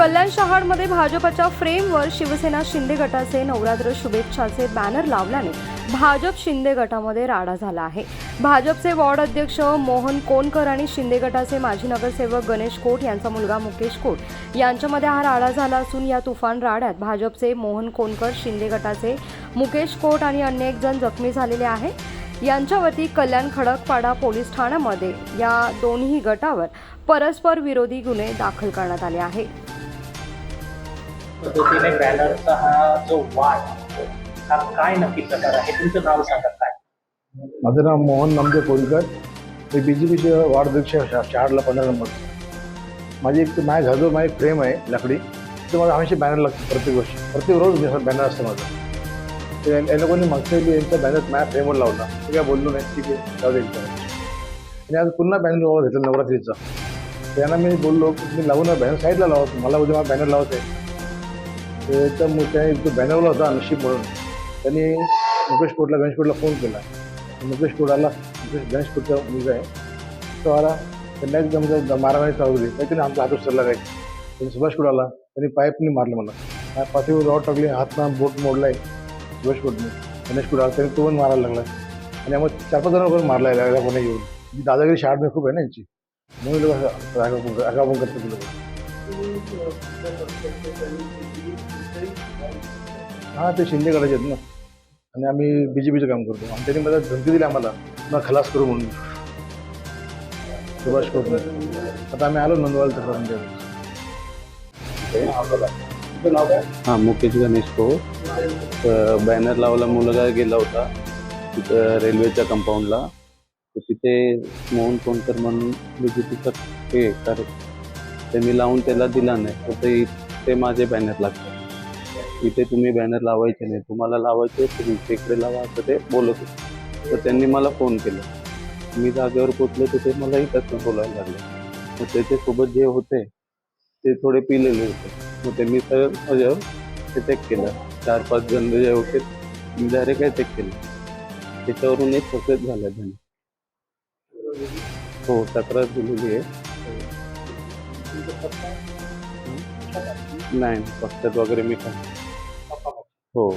कल्याण शहाडमध्ये भाजपच्या फ्रेमवर शिवसेना शिंदे गटाचे नवरात्र शुभेच्छाचे बॅनर लावल्याने भाजप शिंदे गटामध्ये राडा झाला आहे. भाजपचे वॉर्ड अध्यक्ष मोहन कोनकर आणि शिंदे गटाचे माजी नगरसेवक गणेश कोट यांचा मुलगा मुकेश कोट यांच्यामध्ये हा राडा झाला असून या तुफान राड्यात भाजपचे मोहन कोनकर शिंदे गटाचे मुकेश कोट आणि अन्य एक जण जखमी झालेले आहे. यांच्यावरती कल्याण खडकपाडा पोलीस ठाण्यामध्ये या दोन्ही गटावर परस्पर विरोधी गुन्हे दाखल करण्यात आले आहेत. पद्धतीने बॅनरचा हा जो वाद हा काय नक्की प्रकार आहे? तुमचं नाव सांगा काय? माझं नाव मोहन नामदेव कोलकर मी बी जे पीचे पंधरा नंबर. माझी एक माझ्या घराजवळ माझी फ्रेम आहे लाकडी. ते मला हमेशा बॅनर लागतं प्रत्येक वर्षी. प्रत्येक रोज बॅनर असतं माझं. ते या लोकांनी मागच्या यांचा बॅनर माझ्या फ्रेमवर लावला. ते काय बोललो नाही ठीक आहे जाऊ दे आणि आज पुन्हा बॅनर घेतला नवरात्रीचा. त्यांना मी बोललो की तुम्ही लावू ना बॅनर साईडला लावतो मला उद्या मला बॅनर लावत आहे ते तर मग त्याने जो बॅनवला होता नशीब म्हणून त्यांनी मुकेश कोटला गणेश कोटला फोन केला. मुकेश कोटाला मुकेश गणेश कोटचा मुलगा आहे. तो आला त्यांना एकदम मारामारी चालू दिली त्याने आमचा हात उचलला काय त्यांनी सुभाष कोट आला त्यांनी पाईपनी मारलं मला काय पाठीवर रॉड टाकली हातना बोट मोडलाय सुभाष कोटने. गणेश कोट आला त्याने तो पण मारायला लागला. आणि आम्ही चार पाच जणांवर पण मारला लागला कोणी येऊन दादागिरी शाळा खूप आहे ना यांची. म्हणून लोक रागावून करतात लोक. हां ते शिंदे गडाचे आहेत ना. आणि आम्ही बी जे पीचं काम करतो. आणि त्यांनी मला धमकी दिली आम्हाला. ना खलास करू म्हणून. सुभाष कोटने आता आम्ही आलो नंदवाल तसं म्हणजे नाव हां मुकेश गणेश को बॅनर लावला मुलगा गेला होता. तिथं रेल्वेच्या कंपाऊंडला तर तिथे मोहन कोणकर म्हणून बीजेपीचं हे ते मी लावून त्याला दिला नाही. तर ते ते माझे बॅनर लागतात. इथे तुम्ही बॅनर लावायचे नाही. तुम्हाला लावायचे तर इकडे लावा असं ते बोलत होते. तर त्यांनी मला फोन केला. मी जागेवर पोचलो तिथे मला मलाही बोलायला लागले. मग त्याच्यासोबत जे होते ते थोडे पिलेले होते. मग त्यांनी तर ते चेक केलं. चार पाच जण जे होते मी डायरेक्ट काय चेक केलं. त्याच्यावरून एक सक्सेस झाला त्यांनी. हो तक्रार दिलेली आहे. नाही पक्षात वगैरे मी काय हो.